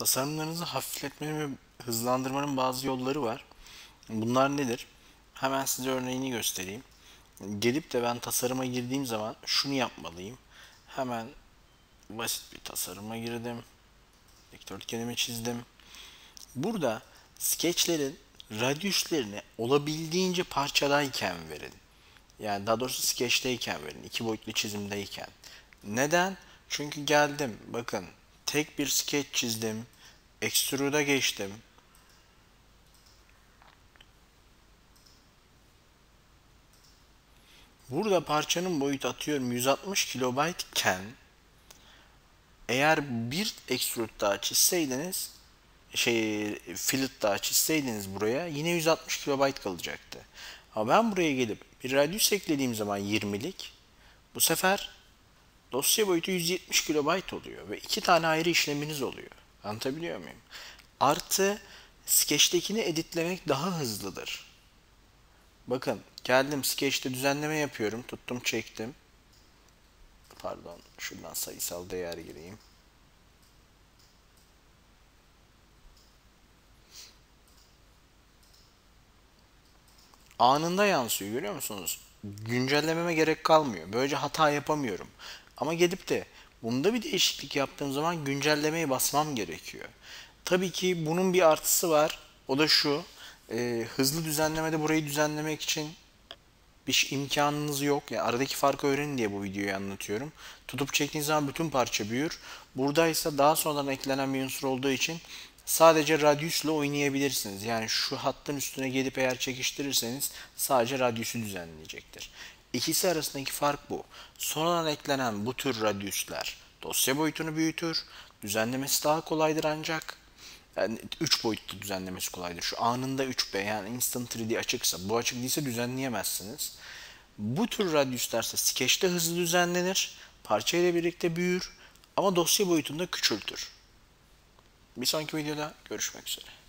Tasarımlarınızı hafifletmenin ve hızlandırmanın bazı yolları var. Bunlar nedir? Hemen size örneğini göstereyim. Gelip de ben tasarıma girdiğim zaman şunu yapmalıyım. Hemen basit bir tasarıma girdim. Dikdörtgenimi çizdim. Burada skeçlerin radyüslerini olabildiğince parçadayken verin. Yani daha doğrusu skeçteyken verin. iki boyutlu çizimdeyken. Neden? Çünkü geldim. Bakın tek bir skeç çizdim. Extrude'a geçtim. Burada parçanın boyutu atıyorum 160 kilobayt iken eğer bir extrude daha çizseydiniz şey fillet daha çizseydiniz buraya yine 160 kilobayt kalacaktı. Ama ben buraya gelip bir radius eklediğim zaman 20'lik bu sefer dosya boyutu 170 kilobayt oluyor ve iki tane ayrı işleminiz oluyor. Anlatabiliyor muyum? Artı Sketch'tekini editlemek daha hızlıdır. Bakın geldim Sketch'te düzenleme yapıyorum. Tuttum çektim. Pardon şuradan sayısal değer gireyim. Anında yansıyor görüyor musunuz? Güncellememe gerek kalmıyor. Böylece hata yapamıyorum. Ama gelip de bunda bir değişiklik yaptığım zaman güncellemeye basmam gerekiyor. Tabii ki bunun bir artısı var. O da şu. E, hızlı düzenlemede burayı düzenlemek için bir imkanınız yok. Yani aradaki farkı öğrenin diye bu videoyu anlatıyorum. Tutup çektiğiniz zaman bütün parça büyür. Buradaysa daha sonradan eklenen bir unsur olduğu için sadece radyüsle oynayabilirsiniz. Yani şu hattın üstüne gelip eğer çekiştirirseniz sadece radyüsü düzenleyecektir. İkisi arasındaki fark bu. Sonradan eklenen bu tür radyüsler dosya boyutunu büyütür. Düzenlemesi daha kolaydır ancak yani 3 boyutlu düzenlemesi kolaydır. Şu anında 3B yani Instant 3D açıksa bu açık değilse düzenleyemezsiniz. Bu tür radyüsler ise Sketch'te hızlı düzenlenir. Parça ile birlikte büyür ama dosya boyutunda küçültür. Bir sonraki videoda görüşmek üzere.